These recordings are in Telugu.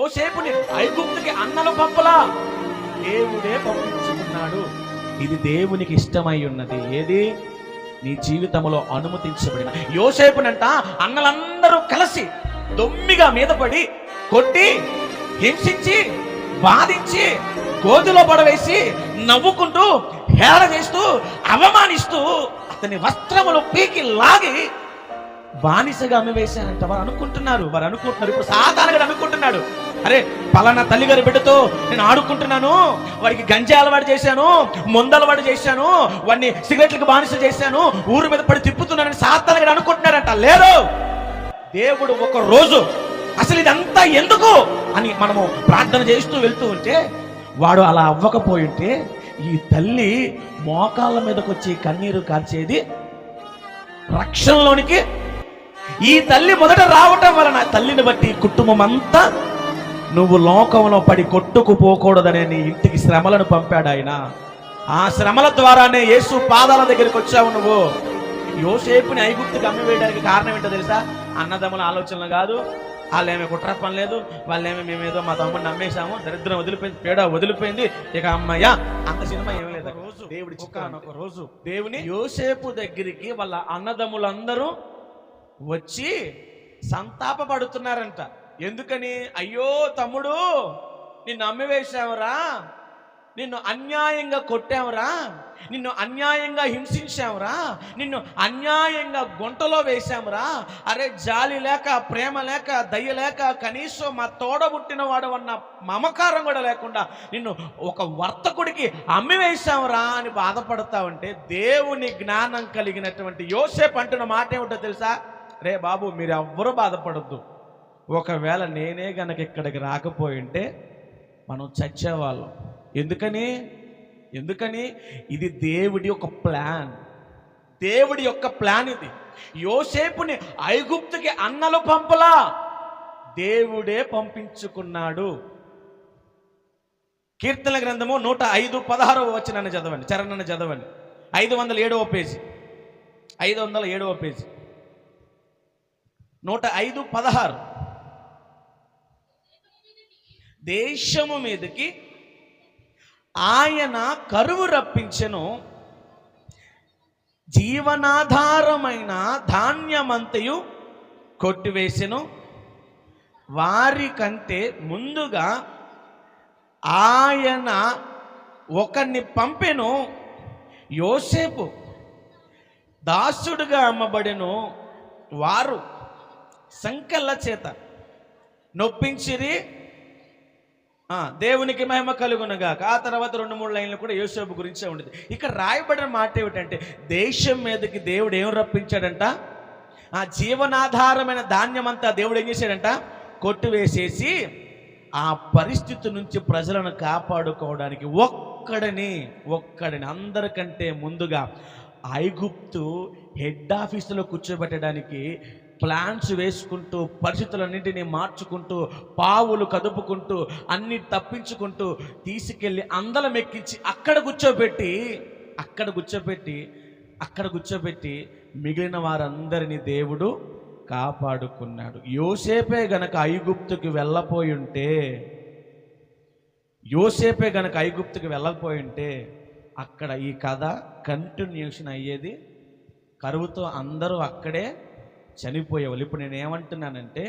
ఓసేపుని ఐగుప్తుకి అన్నలు పంపలా. దేవుడే పంపించుకున్నాడు. ఇది దేవునికి ఇష్టమై ఉన్నది. ఏది? నీ జీవితంలో అనుమతించబడిన. యోసేపునంట అన్నలందరూ కలిసి దొమ్మిగా మీద పడి కొట్టి హింసించి బాధించి గోతిలో పడవేసి నవ్వుకుంటూ హేళన చేస్తూ అవమానిస్తూ అతని వస్త్రములు పీకి లాగి బానిసగా అమ్మివేశారంట వారు అనుకుంటున్నారు. వారు అనుకుంటున్నారు. ఇప్పుడు సాధారణంగా అనుకుంటున్నాడు. అరే పలానా తల్లిగారి బిడ్డతో నేను ఆడుకుంటున్నాను. వాడికి గంజా అలవాటు చేశాను ముంద అలవాటు చేశాను వాడిని సిగరెట్లకు బానిస చేశాను ఊరు మీద పడి తిప్పుతున్నానని సాధారణంగా అనుకుంటున్నారంట లేదు! దేవుడు ఒక రోజు అసలు ఇదంతా ఎందుకు అని మనము ప్రార్థన చేస్తూ వెళ్తూ ఉంటే వాడు అలా అవ్వకపోయి ఉంటే ఈ తల్లి మోకాళ్ళ మీదకి వచ్చి కన్నీరు కార్చేది రక్షణలోనికి. ఈ తల్లి మొదట రావటం వలన తల్లిని బట్టి కుటుంబం అంతా నువ్వు లోకంలో పడి కొట్టుకుపోకూడదనే నీ ఇంటికి శ్రమలను పంపాడు ఆయన. ఆ శ్రమల ద్వారానే యేసు పాదాల దగ్గరికి వచ్చావు నువ్వు. యోసేపుని ఐగుప్తుకి అమ్మి వేయడానికి కారణం ఏంటో తెలుసా? అన్నదమ్ముల ఆలోచనలు కాదు. వాళ్ళేమి కుట్ర పని లేదు. వాళ్ళేమి మేమేదో మా తమ్ముడిని నమ్మేశాము. దరిద్రం వదిలిపోయింది పేడ వదిలిపోయింది. ఇక అమ్మయ్య అంత సినిమా ఏమీ లేదు. రోజు దేవుడి ఒక రోజు దేవుని యోసేపు దగ్గరికి వాళ్ళ అన్నదమ్ములందరూ వచ్చి సంతాపపడుతున్నారంట. ఎందుకని? అయ్యో తమ్ముడు నిన్ను అమ్మివేశావురా. నిన్ను అన్యాయంగా కొట్టావురా. నిన్ను అన్యాయంగా హింసించావురా. నిన్ను అన్యాయంగా గుంటలో వేశామురా. అరే జాలి లేక ప్రేమ లేక దయ లేక కనీసం మా తోడబుట్టిన వాడు అన్న మమకారం కూడా లేకుండా నిన్ను ఒక వర్తకుడికి అమ్మి వేశావురా అని బాధపడతావంటే దేవుని జ్ఞానం కలిగినటువంటి యోసేపు అంటున్న మాట ఏమిటో తెలుసా? రే బాబు మీరు ఎవ్వరూ బాధపడద్దు. ఒకవేళ నేనే గనక ఇక్కడికి రాకపోయింటే మనం చచ్చేవాళ్ళం. ఎందుకని? ఎందుకని? ఇది దేవుడి యొక్క ప్లాన్. దేవుడి యొక్క ప్లాన్ ఇది. యోసేపుని ఐగుప్తుకి అన్నలు పంపలా. దేవుడే పంపించుకున్నాడు. కీర్తన గ్రంథము నూట ఐదు పదహారవ వచ్చినాన్ని చదవండి. చరణాన్ని చదవండి. ఐదు వందల ఏడవ పేజీ. ఐదు వందల ఏడవ పేజీ. నూట ఐదు పదహారు. దేశము మీదకి ఆయన కరువు రప్పించెను. జీవనాధారమైన ధాన్యమంతయు కొట్టివేసెను. వారి కంటే ముందుగా ఆయన ఒకరిని పంపెను. యోసేపు దాసుడుగా అమ్మబడెను. వారు సంకల్ల చేత నొప్పించిరి దేవునికి మహిమ కలుగునగాక. ఆ తర్వాత రెండు మూడు లైన్లు కూడా యోసేపు గురించే ఉండేది. ఇక్కడ రాయబడిన మాట ఏమిటంటే దేశం మీదకి దేవుడు ఏం రప్పించాడంట? ఆ జీవనాధారమైన ధాన్యం అంతా దేవుడు ఏం చేశాడంట? కొట్టువేసేసి ఆ పరిస్థితి నుంచి ప్రజలను కాపాడుకోవడానికి ఒక్కడిని ఒక్కడిని అందరికంటే ముందుగా ఐగుప్తు హెడ్ ఆఫీసులో కూర్చోబెట్టడానికి ప్లాన్స్ వేసుకుంటూ పరిస్థితులన్నింటినీ మార్చుకుంటూ పావులు కదుపుకుంటూ అన్ని తప్పించుకుంటూ తీసుకెళ్ళి అందలం ఎక్కించి అక్కడ కూర్చోబెట్టి అక్కడ కూర్చోబెట్టి అక్కడ కూర్చోబెట్టి మిగిలిన వారందరినీ దేవుడు కాపాడుకున్నాడు. యోసేపే గనక ఐగుప్తుకి వెళ్ళపోయి ఉంటే యోసేపే గనక ఐగుప్తుకి వెళ్ళకపోయి ఉంటే అక్కడ ఈ కథ కంటిన్యూషన్ అయ్యేది. కరువుతో అందరూ అక్కడే చనిపోయేవాళ్ళు. ఇప్పుడు నేను ఏమంటున్నానంటే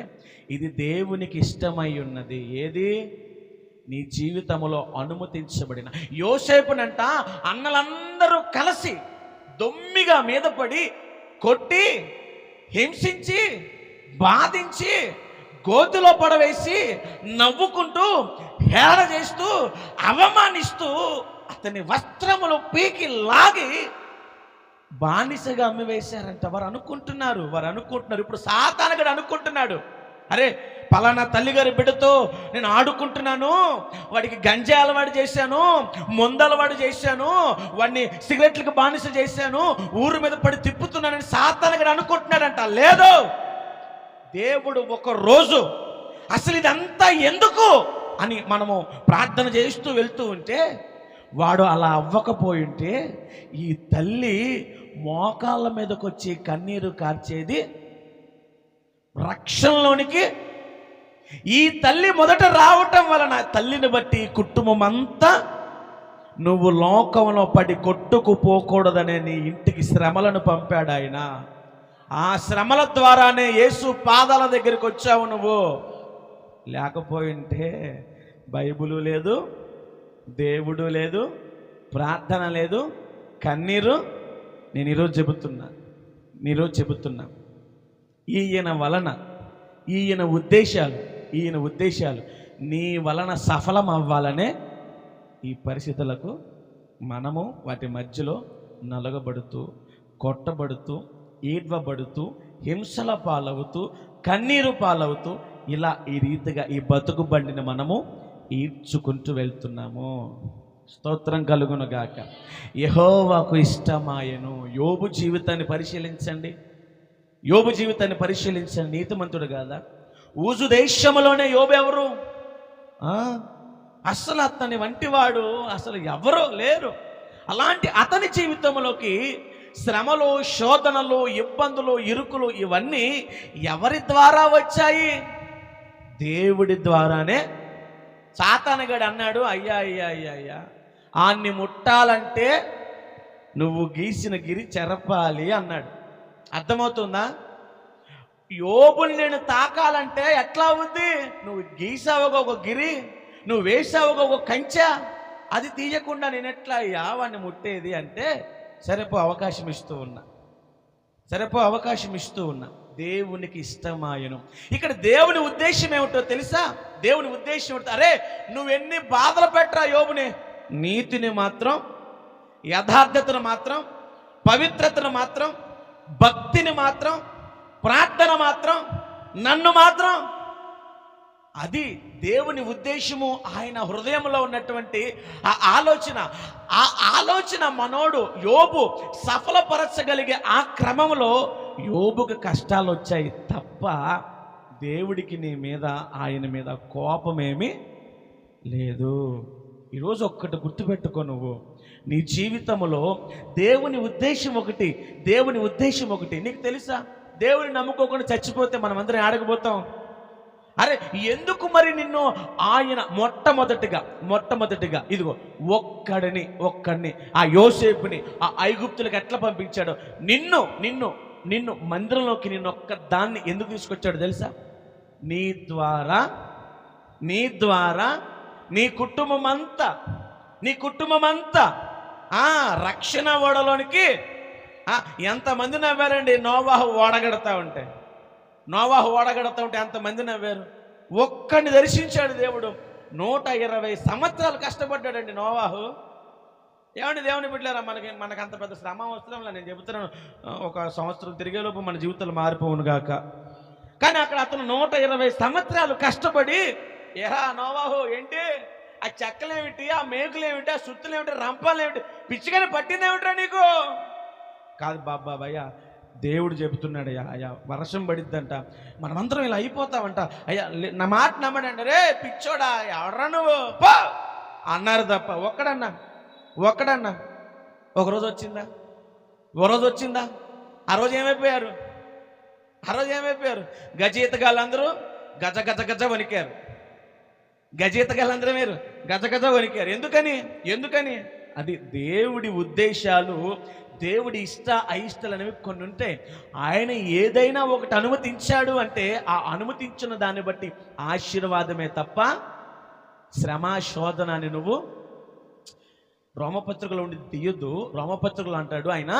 ఇది దేవునికి ఇష్టమై ఉన్నది. ఏది? నీ జీవితంలో అనుమతించబడిన. యోసేపునంట అన్నలందరూ కలిసి దొమ్మిగా మీద పడి కొట్టి హింసించి బాధించి గోతిలో పడవేసి నవ్వుకుంటూ హేళన చేస్తూ అవమానిస్తూ అతని వస్త్రములు పీకి లాగి బానిసగా అమ్మివేశారంట వారు అనుకుంటున్నారు వారు అనుకుంటున్నారు. ఇప్పుడు సాతానగడు అనుకుంటున్నాడు. అరే పలానా తల్లిగారి బిడ్డతో నేను ఆడుకుంటున్నాను వాడికి గంజా అలవాటు చేశాను ముందలవాడు చేశాను వాడిని సిగరెట్లకు బానిస చేశాను ఊరు మీద పడి తిప్పుతున్నానని సాతానగడు అనుకుంటున్నాడంట. లేదు దేవుడు ఒక రోజు అసలు ఇదంతా ఎందుకు అని మనము ప్రార్థన చేస్తూ వెళ్తూ ఉంటే వాడు అలా అవ్వకపోయింటే ఈ తల్లి మోకాళ్ళ మీదకి వచ్చి కన్నీరు కార్చేది రక్షణలోనికి. ఈ తల్లి మొదట రావటం వలన తల్లిని బట్టి కుటుంబం అంతా నువ్వు లోకంలో పడి కొట్టుకుపోకూడదనే నీ ఇంటికి శ్రమలను పంపాడు ఆయన. ఆ శ్రమల ద్వారానే యేసు పాదాల దగ్గరికి వచ్చావు నువ్వు. లేకపోయింటే బైబిలు లేదు దేవుడు లేదు ప్రార్థన లేదు కన్నీరు నేను ఈరోజు చెబుతున్నా మీరోజు చెబుతున్నా. ఈయన వలన ఈయన ఉద్దేశాలు ఈయన ఉద్దేశాలు నీ వలన సఫలం అవ్వాలనే ఈ పరిస్థితులకు మనము వాటి మధ్యలో నలగబడుతూ కొట్టబడుతూ ఈడ్వబడుతూ హింసల పాలవుతూ కన్నీరు పాలవుతూ ఇలా ఈ రీతిగా ఈ బతుకు బండిని మనము ఈడ్చుకుంటూ వెళ్తున్నాము. స్తోత్రం కలుగును గాక. యహోవాకు ఇష్టమాయను. యోబు జీవితాన్ని పరిశీలించండి. యోబు జీవితాన్ని పరిశీలించండి నీతిమంతుడు కాదా? ఊజు దేశంలోనే యోబు ఎవరు? ఆ? అసలు అతని వంటివాడు అసలు ఎవరో లేరు. అలాంటి అతని జీవితంలోకి శ్రమలు శోధనలు ఇబ్బందులు ఇరుకులు ఇవన్నీ ఎవరి ద్వారా వచ్చాయి? దేవుడి ద్వారానే. సాతానగాడు అన్నాడు అయ్యా అయ్యా అయ్యా అయ్యా. ఆన్ని ముట్టాలంటే నువ్వు గీసిన గిరి చెరపాలి అన్నాడు. అర్థమవుతుందా? యోబుని నేను తాకాలంటే ఎట్లా ఉంది నువ్వు గీసావుగా ఒక గిరి నువ్వు వేసావుగా ఒక కంచె అది తీయకుండా నేను ఎట్లా అయ్యా వాడిని ముట్టేది అంటే సరిపో అవకాశం ఇస్తూ ఉన్నా. సరిపో అవకాశం ఇస్తూ ఉన్నా. దేవునికి ఇష్టమాయను. ఇక్కడ దేవుని ఉద్దేశం ఏమిటో తెలుసా? దేవుని ఉద్దేశం ఏమిటో? అరే నువ్వెన్ని బాధలు పెట్టరా యోబుని? నీతిని మాత్రం యథార్థతను మాత్రం పవిత్రతను మాత్రం భక్తిని మాత్రం ప్రార్థన మాత్రం నన్ను మాత్రం. అది దేవుని ఉద్దేశము ఆయన హృదయంలో ఉన్నటువంటి ఆ ఆలోచన. ఆ ఆలోచన మనోడు యోబు సఫలపరచగలిగే ఆ క్రమంలో యోబుకి కష్టాలు వచ్చాయి తప్ప దేవుడికి నీ మీద ఆయన మీద కోపమేమి లేదు. ఈరోజు ఒక్కటి గుర్తుపెట్టుకో నువ్వు. నీ జీవితంలో దేవుని ఉద్దేశం ఒకటి దేవుని ఉద్దేశం ఒకటి. నీకు తెలుసా? దేవుని నమ్ముకోకుండా చచ్చిపోతే మనం అందరం ఆడకపోతాం. అరే ఎందుకు మరి నిన్ను ఆయన మొట్టమొదటిగా మొట్టమొదటిగా ఇదిగో ఒక్కడిని ఒక్కడిని ఆ యోసేపుని ఆ ఐగుప్తులకు ఎట్లా పంపించాడో? నిన్ను నిన్ను నిన్ను మందిరంలోకి నిన్ను ఒక్క దాన్ని ఎందుకు తీసుకొచ్చాడు తెలుసా? నీ ద్వారా నీ ద్వారా నీ కుటుంబం అంతా నీ కుటుంబం అంతా ఆ రక్షణ ఓడలోనికి ఆ, ఎంతమంది నవ్వారండి? నోవాహు ఓడగడతా ఉంటే. నోవాహు ఓడగడతా ఉంటే ఎంతమంది నవ్వారు? ఒక్కడిని దర్శించాడు దేవుడు. నూట ఇరవై సంవత్సరాలు కష్టపడ్డాడండి నోవాహు. ఏమండి దేవుని బిడ్డారా మనకి మనకు అంత పెద్ద శ్రమ అవసరం నేను చెబుతున్నాను ఒక సంవత్సరం తిరిగేలోపు మన జీవితాలు మారిపోవును గాక. కానీ అక్కడ అతను నూట ఇరవై సంవత్సరాలు కష్టపడి ఏరా నోవాహు ఏంటి? ఆ చెక్కలేమిటి ఆ మేకులేమిటి ఆ సుత్తులేమిటి రంపాలేమిటి పిచ్చిగానే పట్టిందేమిట్రా నీకు? కాదు బాబా భయ్యా దేవుడు చెబుతున్నాడు అయ్యా అయ్యా వర్షం పడిద్దంట మనమందరం ఇలా అయిపోతామంట. అయ్యా నా మాట నమ్మడండి. రే పిచ్చోడా ఎవడ్రా నువ్వు? పో! అన్నారు తప్ప ఒక్కడన్నా ఒక్కడన్నా ఒకరోజు వచ్చిందా? ఓ రోజు వచ్చిందా? ఆ రోజు ఏమైపోయారు? ఆ రోజు ఏమైపోయారు? గజ ఈతగాళ్ళందరూ గజ గజ గజ వణికారు. గజీతగాళ్ళందరూ మీరు. గజ గజ వణికారు. ఎందుకని? ఎందుకని? అది దేవుడి ఉద్దేశాలు దేవుడి ఇష్ట అయిష్టలు అనేవి కొన్ని ఉంటాయి. ఆయన ఏదైనా ఒకటి అనుమతించాడు అంటే ఆ అనుమతించిన దాన్ని బట్టి ఆశీర్వాదమే తప్ప శ్రమ శోధన అని నువ్వు రోమపత్రికలో ఉండి తీయొద్దు. రోమపత్రికలు అంటాడు ఆయన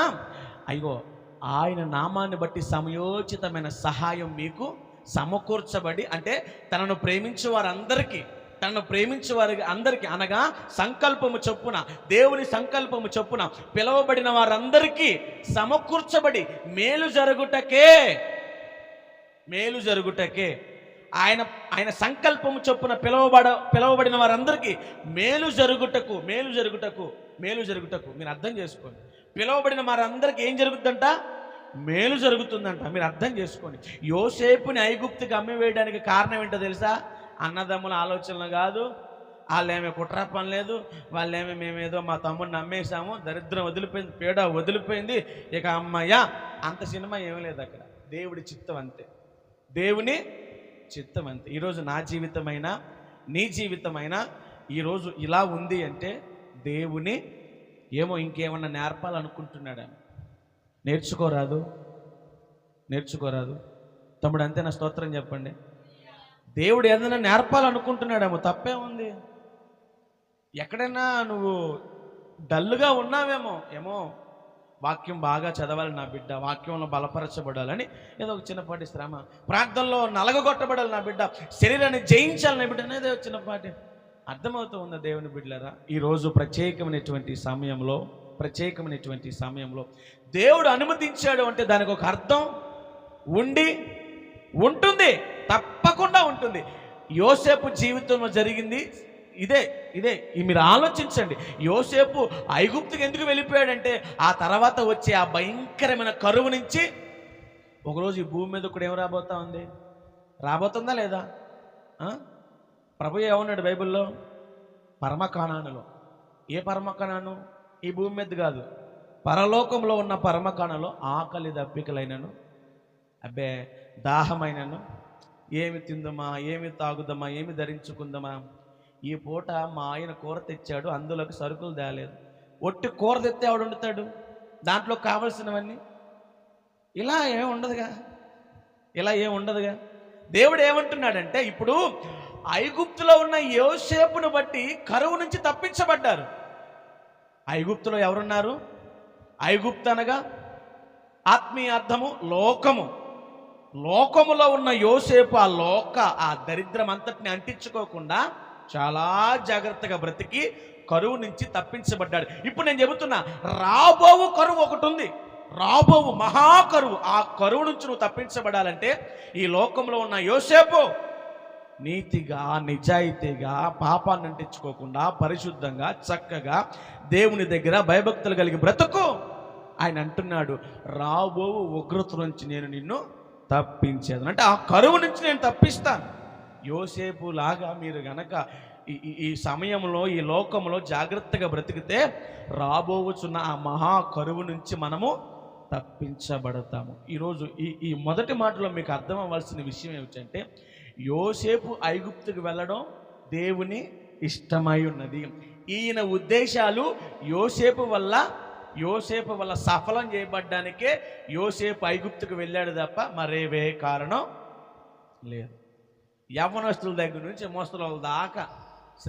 అయ్యో ఆయన నామాన్ని బట్టి సమయోచితమైన సహాయం మీకు సమకూర్చబడి అంటే తనను ప్రేమించే వారందరికీ తనను ప్రేమించే వారికి అందరికీ అనగా సంకల్పము చొప్పున దేవుని సంకల్పము చొప్పున పిలవబడిన వారందరికీ సమకూర్చబడి మేలు జరుగుటకే మేలు జరుగుటకే. ఆయన ఆయన సంకల్పము చొప్పున పిలవబడ పిలవబడిన వారందరికీ మేలు జరుగుటకు మేలు జరుగుటకు మేలు జరుగుటకు. మీరు అర్థం చేసుకోండి. పిలవబడిన వారందరికీ ఏం జరుగుతుందంట? మేలు జరుగుతుందంట. మీరు అర్థం చేసుకోండి. యోసేపుని ఐగుప్తికి అమ్మి వేయడానికి కారణం ఏంటో తెలుసా? అన్నదమ్ముల ఆలోచనలు కాదు. వాళ్ళేమి కుట్ర పని లేదు. వాళ్ళేమి మేమేదో మా తమ్ముడిని నమ్మేశాము. దరిద్రం వదిలిపోయింది పీడ వదిలిపోయింది. ఇక అమ్మయ్య అంత సినిమా ఏమీ లేదు అక్కడ. దేవుడి చిత్తం అంతే. దేవుని చిత్తం అంతే. ఈరోజు నా జీవితమైనా నీ జీవితమైనా ఈరోజు ఇలా ఉంది అంటే దేవుని ఏమో ఇంకేమన్నా నేర్పాలనుకుంటున్నాడు? నేర్చుకోరాదు. నేర్చుకోరాదు. తమ్ముడు అంతే నా స్తోత్రం చెప్పండి. దేవుడు ఏదైనా నేర్పాలనుకుంటున్నాడేమో తప్పే ఉంది. ఎక్కడైనా నువ్వు డల్గా ఉన్నావేమో ఏమో వాక్యం బాగా చదవాలి నా బిడ్డ వాక్యంలో బలపరచబడాలని ఏదో ఒక చిన్నపాటి శ్రమ. ప్రార్థనలో నలగగొట్టబడాలి నా బిడ్డ శరీరాన్ని జయించాలి నా బిడ్డ అనేది ఒక చిన్నపాటి అర్థమవుతూ ఉందా దేవుని బిడ్డలరా? ఈరోజు ప్రత్యేకమైనటువంటి సమయంలో ప్రత్యేకమైనటువంటి సమయంలో దేవుడు అనుమతించాడు అంటే దానికి ఒక అర్థం ఉండి ఉంటుంది తప్పకుండా ఉంటుంది. యోసేపు జీవితంలో జరిగింది ఇదే ఇదే. ఈ మీరు ఆలోచించండి. యోసేపు ఐగుప్తుకి ఎందుకు వెళ్ళిపోయాడంటే ఆ తర్వాత వచ్చే ఆ భయంకరమైన కరువు నుంచి ఒకరోజు ఈ భూమి మీద కూడా ఏం రాబోతా ఉంది? రాబోతుందా లేదా? ప్రభు ఏమన్నాడు బైబిల్లో? పరమకాణానులో. ఏ పరమకాణాను? ఈ భూమి మీద కాదు. పరలోకంలో ఉన్న పరమకాణలో ఆకలి దప్పికలైనను అబ్బే దాహమైనను ఏమి తిందమా? ఏమి తాగుదమా? ఏమి ధరించుకుందమా? ఈ పూట మా ఆయన కూర తెచ్చాడు అందులోకి సరుకులు తేలేదు. ఒట్టి కూర తెస్తే ఆవిడ వండుతాడు? దాంట్లో కావలసినవన్నీ? ఇలా ఏమి ఉండదుగా? ఇలా ఏమి ఉండదుగా? దేవుడు ఏమంటున్నాడంటే ఇప్పుడు ఐగుప్తులో ఉన్న యోసేపును బట్టి కరువు నుంచి తప్పించబడ్డారు. ఐగుప్తులో ఎవరున్నారు? ఐగుప్తు అనగా ఆత్మీయ అర్థము లోకము. లోకములో ఉన్న యోసేపు ఆ లోక ఆ దరిద్రం అంతటిని అంటించుకోకుండా చాలా జాగ్రత్తగా బ్రతికి కరువు నుంచి తప్పించబడ్డాడు. ఇప్పుడు నేను చెబుతున్నా రాబోవు కరువు ఒకటి ఉంది. రాబోవు మహాకరువు ఆ కరువు నుంచి నువ్వు తప్పించబడాలంటే ఈ లోకంలో ఉన్న యోసేపు నీతిగా నిజాయితీగా పాపాన్ని అంటించుకోకుండా పరిశుద్ధంగా చక్కగా దేవుని దగ్గర భయభక్తులు కలిగి బ్రతుకు. ఆయన అంటున్నాడు రాబోవు ఉగ్రత నుంచి నేను నిన్ను తప్పించేది. అంటే ఆ కరువు నుంచి నేను తప్పిస్తాను. యోసేపు లాగా మీరు గనక ఈ ఈ- సమయంలో ఈ లోకంలో జాగ్రత్తగా బ్రతికితే రాబోవుచున్న ఆ మహా కరువు నుంచి మనము తప్పించబడతాము. ఈరోజు ఈ ఈ మొదటి మాటలో మీకు అర్థం అవ్వాల్సిన విషయం ఏమిటంటే యోసేపు ఐగుప్తుకు వెళ్ళడం దేవుని ఇష్టమై ఉన్నది. ఈయన ఉద్దేశాలు యోసేపు వల్ల యోసేపు వల్ల సఫలం చేయబడ్డానికే యోసేపు ఐగుప్తుకు వెళ్ళాడు తప్ప మరేవే కారణం లేదు. యవ్వనస్తుల దగ్గర నుంచి మోస్తల దాకా